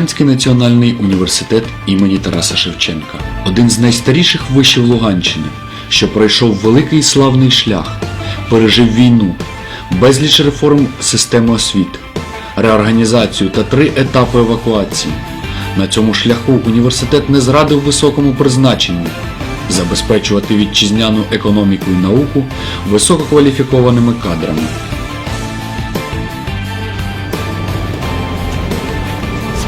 Український національний університет імені Тараса Шевченка один з найстаріших вишів Луганщини, що пройшов великий славний шлях, пережив війну, безліч реформ системи освіти, реорганізацію та три етапи евакуації. На цьому шляху університет не зрадив високому призначенню забезпечувати вітчизняну економіку і науку висококваліфікованими кадрами.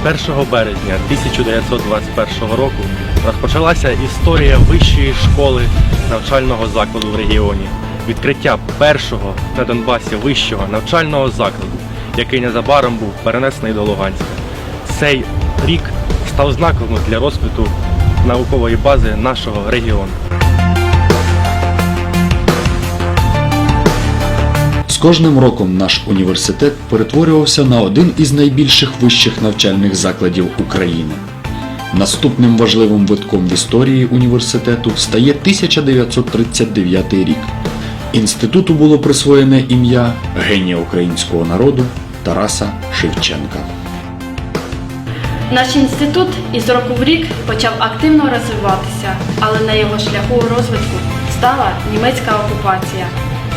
1 березня 1921 року розпочалася історія вищої школи навчального закладу в регіоні. Відкриття першого на Донбасі вищого навчального закладу, який незабаром був перенесений до Луганська. Цей рік став знаковим для розквіту наукової бази нашого регіону. З кожним роком наш університет перетворювався на один із найбільших вищих навчальних закладів України. Наступним важливим витком в історії університету стає 1939 рік. Інституту було присвоєне ім'я генія українського народу Тараса Шевченка. Наш інститут із року в рік почав активно розвиватися, але на його шляху розвитку стала німецька окупація.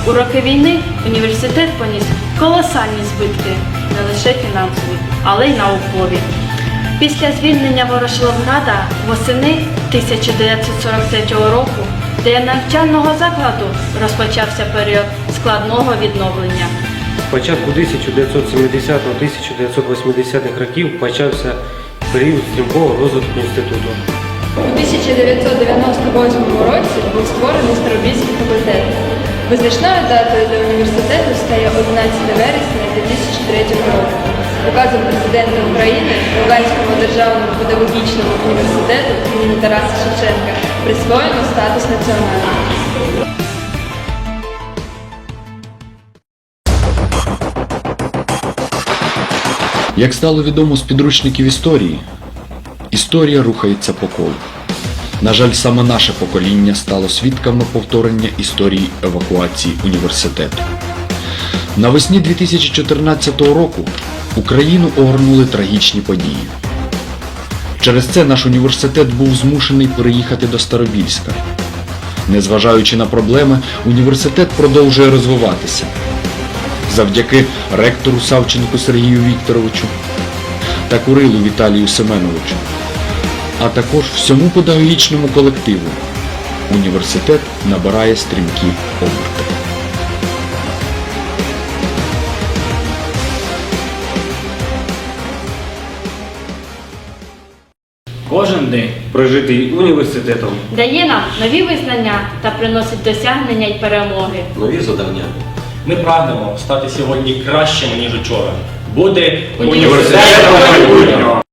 У роки війни університет поніс колосальні збитки не лише фінансові, але й наукові. Після звільнення Ворошиловграда восени 1943 року для навчального закладу розпочався період складного відновлення. З початку 1970-1980-х років почався період стрімкого розвитку інституту. У 1998 році був створений Старобільський факультет. Визначною датою для університету стає 11 вересня 2003 року. Указом президента України Луганському державному педагогічному університету імені Тараса Шевченка присвоєно статус національного. Як стало відомо з підручників історії, історія рухається по колу. На жаль, саме наше покоління стало свідками повторення історії евакуації університету. Навесні 2014 року Україну огорнули трагічні події. Через це наш університет був змушений переїхати до Старобільська. Незважаючи на проблеми, університет продовжує розвиватися завдяки ректору Савченку Сергію Вікторовичу та Курилу Віталію Семеновичу, а також всьому педагогічному колективу. Університет набирає стрімкі оберти. Кожен день, прожитий університетом, дає нам нові визнання та приносить досягнення й перемоги. нові завдання. Ми прагнемо стати сьогодні кращими, ніж учора. бути Університетом майбутнього.